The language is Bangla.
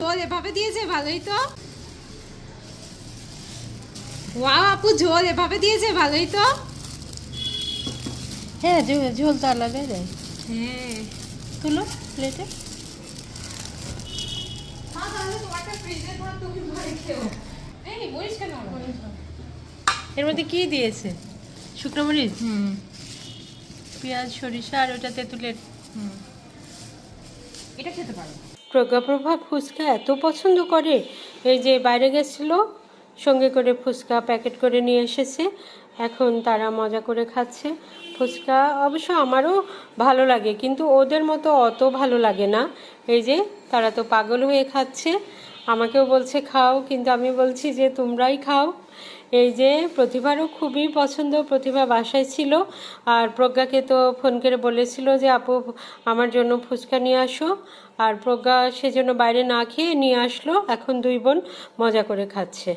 ঝোল এভাবে দিয়েছে ভালোই তো। ওয়া আপু ঝোল এভাবে দিয়েছে ভালোই তো। হ্যাঁ ঝোল ঝোল তো আলাদা দেয়। হ্যাঁ। তুলো প্লেটে কেন এর মধ্যে কি দিয়েছে? শুকনো মরিচ হুম। পেঁয়াজ সরিষা আর ওটা তেঁতুলের। হুম। এটা খেতে পারো। প্রজ্ঞাপ্রভা ফুচকা এত পছন্দ করে। এই যে বাইরে গেছিল, সঙ্গে করে ফুচকা প্যাকেট করে নিয়ে এসেছে। এখন তারা মজা করে খাচ্ছে। ফুচকা অবশ্য আমারও ভালো লাগে, কিন্তু ওদের মতো অত ভালো লাগে না। এই যে তারা তো পাগল হয়ে খাচ্ছে। আমাকেও বলছে, খাও। কিন্তু আমি বলছি যে, তোমরাই খাও। এই যে, প্রতিভারও খুবই পছন্দ, প্রতিভা বাসায় ছিল। আর প্রজ্ঞাকে তো ফোন করে বলেছিল যে, আপু, আমার জন্য ফুচকা নিয়ে আসো। আর প্রজ্ঞা সেজন্য বাইরে না খেয়ে নিয়ে আসলো। এখন দুই বোন মজা করে খাচ্ছে।